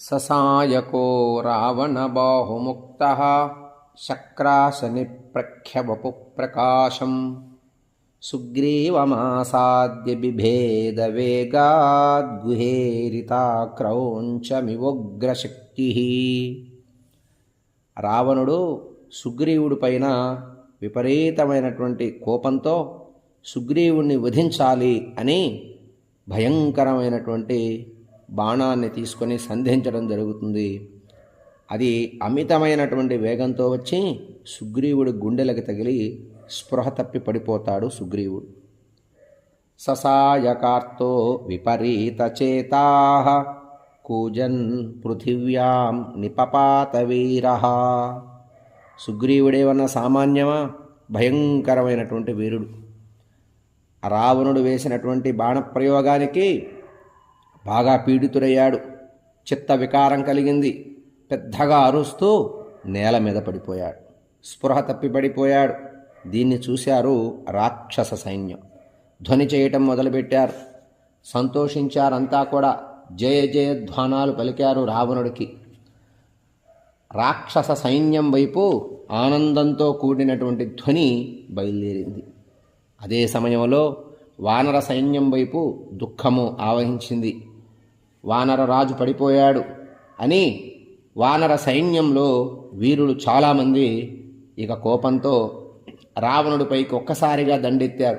ససాయకో రావణబాహుముక్త శక్రాశనిప్రఖ్యవపు ప్రకాశం సుగ్రీవమాసాద్య బిభేదవేగాద్గుహేరితాక్రౌంచమివోగ్రశక్తి రావణుడు సుగ్రీవుడి పైన విపరీతమైనటువంటి కోపంతో సుగ్రీవుణ్ణి వధించాలి అని భయంకరమైనటువంటి బాణాన్ని తీసుకొని సంధించడం జరుగుతుంది. అది అమితమైనటువంటి వేగంతో వచ్చి సుగ్రీవుడి గుండెలకు తగిలి స్పృహ తప్పి పడిపోతాడు సుగ్రీవుడు. ససాయకార్తో విపరీతచేతా కూజన్ పృథివ్యాం నిపపాత వీర. సుగ్రీవుడేమన్నా సామాన్యమా? భయంకరమైనటువంటి వీరుడు. రావణుడు వేసినటువంటి బాణప్రయోగానికి బాగా పీడితుడయ్యాడు. చిత్త వికారం కలిగింది. పెద్దగా అరుస్తూ నేల మీద పడిపోయాడు. స్పృహ తప్పి పడిపోయాడు. దీన్ని చూశారు రాక్షస సైన్యం. ధ్వని చేయటం మొదలుపెట్టారు. సంతోషించారంతా కూడా జయ జయ ధ్వానాలు పలికారు రావణుడికి. రాక్షస సైన్యం వైపు ఆనందంతో కూడినటువంటి ధ్వని బయలుదేరింది. అదే సమయంలో వానర సైన్యం వైపు దుఃఖము ఆవహించింది. వానర రాజు పడిపోయాడు అని వానర సైన్యంలో వీరులు చాలామంది ఇక కోపంతో రావణుడిపైకి ఒక్కసారిగా దండెత్తారు.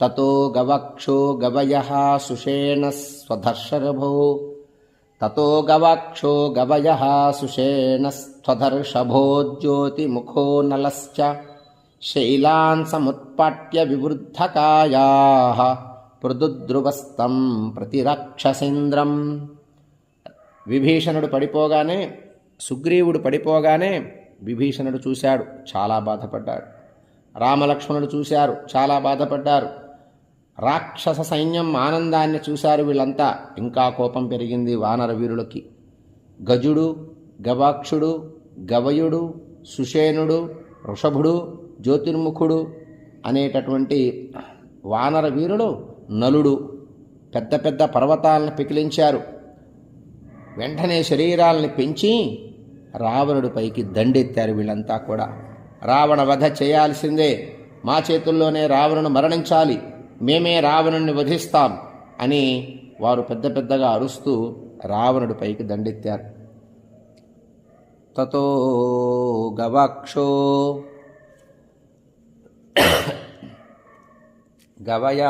తతో గవక్షో గవయ సుషేణ స్వధర్షరభో. తతో గవక్షో గవయ సుషేణ స్వధర్షభోజ్యోతిముఖో నలశ్చ. శైలాన్ సముత్పాట్య వివృద్ధకాయా. పృదుద్రువస్తం ప్రతిరక్షసేంద్రం. విభీషణుడు పడిపోగానే సుగ్రీవుడు పడిపోగానే విభీషణుడు చూశాడు చాలా బాధపడ్డాడు. రామలక్ష్మణుడు చూశారు చాలా బాధపడ్డారు. రాక్షస సైన్యం ఆనందాన్ని చూశారు వీళ్ళంతా ఇంకా కోపం పెరిగింది వానర వీరులకి. గజుడు గవాక్షుడు గవయుడు సుషేనుడు వృషభుడు జ్యోతిర్ముఖుడు అనేటటువంటి వానర వీరులు నలుడు పెద్ద పెద్ద పర్వతాలను పికిలించారు. వెంటనే శరీరాలని పెంచి రావణుడిపైకి దండెత్తారు వీళ్ళంతా కూడా. రావణ వధ చేయాల్సిందే. మా చేతుల్లోనే రావణును మరణించాలి. మేమే రావణుణ్ణి వధిస్తాం అని వారు పెద్ద పెద్దగా అరుస్తూ రావణుడిపైకి దండెత్తారు. తతో గవాక్షో గవయ